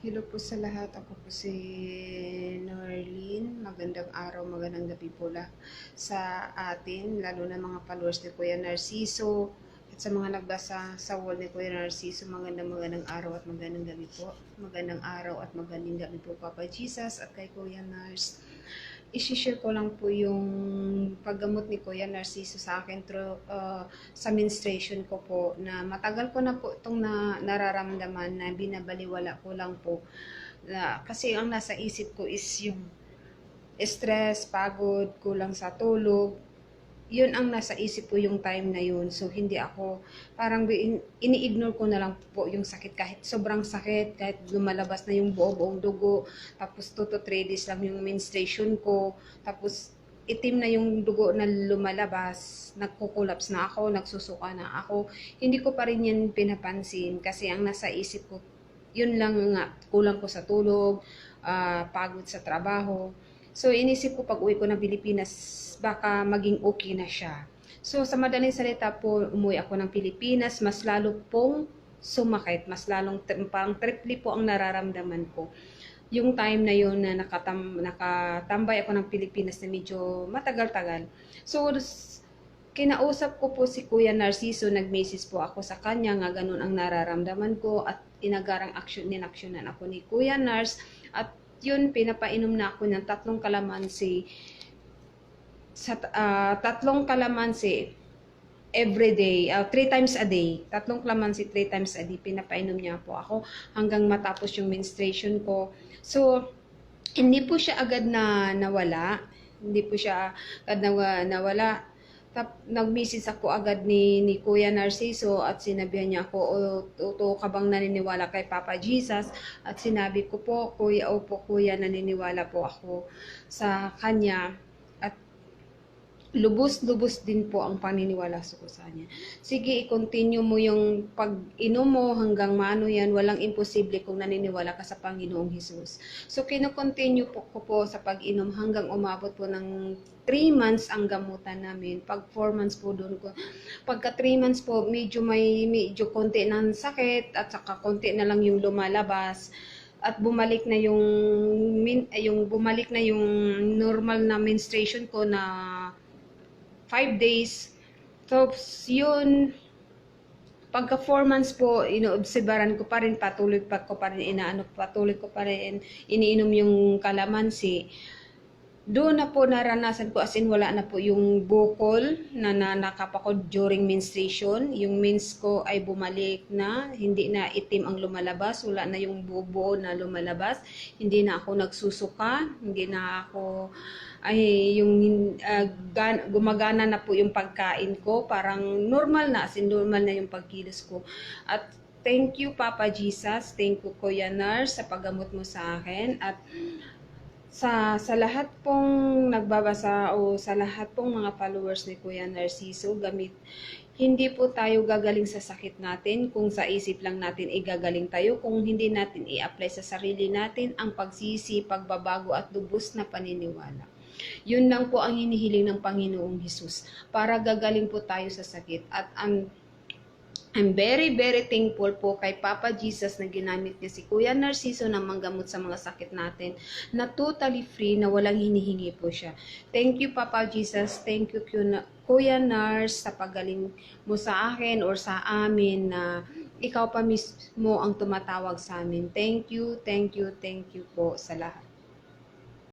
Hello po sa lahat. Ako po si Norlene. Magandang araw, magandang gabi po la sa atin, lalo na mga followers ni Kuya Narciso at sa mga nagbasa sa wall ni Kuya Narciso. Magandang magandang araw at magandang gabi po. Magandang araw at magandang gabi po Papa Jesus at kay Kuya Nars. I-share ko lang po yung paggamot ni Kuya Narciso sa akin through, uh, sa menstruation ko po na matagal ko na po itong na, nararamdaman na binabaliwala ko lang po. Na, kasi ang nasa isip ko is yung stress, pagod, kulang sa tulog yun ang nasa isip ko yung time na yun. So, hindi ako, parang in- ini-ignore ko na lang po yung sakit. Kahit sobrang sakit, kahit lumalabas na yung buo-buong dugo, tapos 2 to 3 days lang yung menstruation ko, tapos itim na yung dugo na lumalabas, nagkukulaps na ako, nagsusuka na ako. Hindi ko pa rin yan pinapansin kasi ang nasa isip ko, yun lang nga, kulang ko sa tulog, ah, pagod sa trabaho. So, inisip ko pag uwi ko ng Pilipinas, baka maging okay na siya. So, sa madaling salita po, umuwi ako ng Pilipinas, mas lalo pong sumakit, mas lalong tri- pang tripli po ang nararamdaman ko. Yung time na yun na nakatam, nakatambay ako ng Pilipinas na medyo matagal-tagal. So, kinausap ko po si Kuya Narciso, nag-message po ako sa kanya nga ganun ang nararamdaman ko at inagarang action, ninaksyonan ako ni Kuya Nars at yun, pinapainom na ako ng tatlong kalamansi sa ah, tatlong kalamansi every day, ah, three times a day. Tatlong kalamansi, three times a day. Pinapainom niya po ako hanggang matapos yung menstruation ko. So, hindi po siya agad na nawala. Hindi po siya agad na, nawala. Tap, nag-message ako agad ni, ni Kuya Narciso at sinabihan niya ako, o, totoo ka bang naniniwala kay Papa Jesus? At sinabi ko po, Kuya, opo Kuya, naniniwala po ako sa kanya lubos-lubos din po ang paniniwala ko sa kanya. Sige, i-continue mo yung pag-inom mo hanggang maano yan, walang imposible kung naniniwala ka sa Panginoong Hesus. So, kino-continue po ko po sa pag-inom hanggang umabot po ng 3 months ang gamutan namin. Pag 4 months po doon ko. Pagka 3 months po, medyo may medyo konti ng sakit at saka konti na lang yung lumalabas at bumalik na yung min, yung bumalik na yung normal na menstruation ko na 5 days. Tapos, yun, pagka 4 months po, inoobserbaran ko pa rin, patuloy pa ko pa rin, inaano, patuloy ko pa rin, iniinom yung kalamansi. Doon na po naranasan ko, as in wala na po yung bukol na nanakap ako during menstruation. Yung mens ko ay bumalik na, hindi na itim ang lumalabas, wala na yung bubo na lumalabas, hindi na ako nagsusuka, hindi na ako ay yung uh, gan- gumagana na po yung pagkain ko, parang normal na, as in normal na yung pagkilos ko. At thank you Papa Jesus, thank you Kuya Nars sa paggamot mo sa akin at sa sa lahat pong nagbabasa o sa lahat pong mga followers ni Kuya Narciso gamit hindi po tayo gagaling sa sakit natin. Kung sa isip lang natin igagaling tayo. Kung hindi natin i-apply sa sarili natin ang pagsisi, pagbabago at lubos na paniniwala. Yun lang po ang hinihiling ng Panginoong Hesus para gagaling po tayo sa sakit at ang I'm very, very thankful po kay Papa Jesus na ginamit niya si Kuya Narciso na manggamot sa mga sakit natin na totally free na walang hinihingi po siya. Thank you Papa Jesus, thank you Kuya Nars sa pagaling mo sa akin or sa amin na ikaw pa mismo ang tumatawag sa amin. Thank you, thank you, thank you po sa lahat.